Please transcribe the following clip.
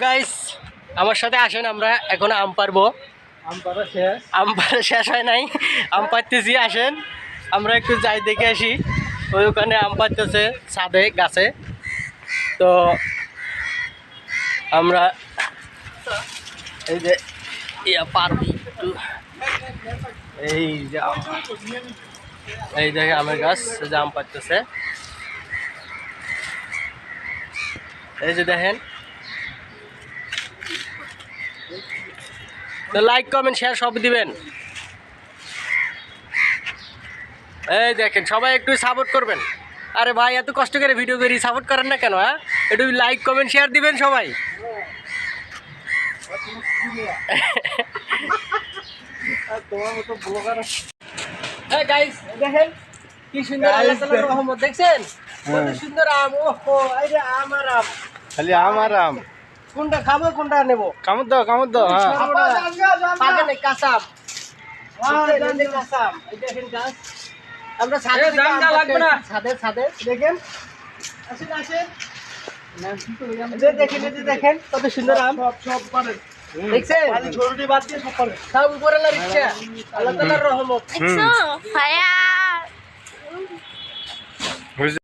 Guys আমার সাথে আসেন আমরা এখন আম পারব। আম পাড়া শেষ। হয় নাই। আম পাড়তেছি আসেন। আমরা একটু যাই দেখে আসি। ওই ওখানে আম পাড়তেছে ছাদে গাছে। তো আমরা এই যে ইয়া পারবি একটু। এই যে আম- এই দেখে আমের গাছ যে আম পাড়তেছে। এই যে দেখেন তো লাইক কমেন্ট শেয়ার সব দিবেন। এই দেখেন সবাই একটু সাপোর্ট করবেন। আরে ভাই এত কষ্ট করে ভিডিও করি সাপোর্ট করেন না কেন হ্যাঁ? একটু লাইক কমেন্ট শেয়ার দিবেন সবাই। কি সুন্দর আল্লাহ তাআলার রহমত দেখছেন? কত হ্যাঁ। সুন্দর আম ওহো এই যে আম আর আম। খালি আমার আম। কোনটা খাব কোনটা নেব? কামড় দাও কামড় দাও হ্যাঁ। পাকে নেই কাঁচা কাঁচা দেখেন গাছ আমরা ছাদে পাড়তে এসেছি, ছাদে ছাদে। দেখেন। আসেন আসেন। দেখেন দেখেন কত সুন্দর আম। সব সব পারে। দেখছেন? ছোটটি সব উপরে ইচ্ছা। আল্লাহ রহমত।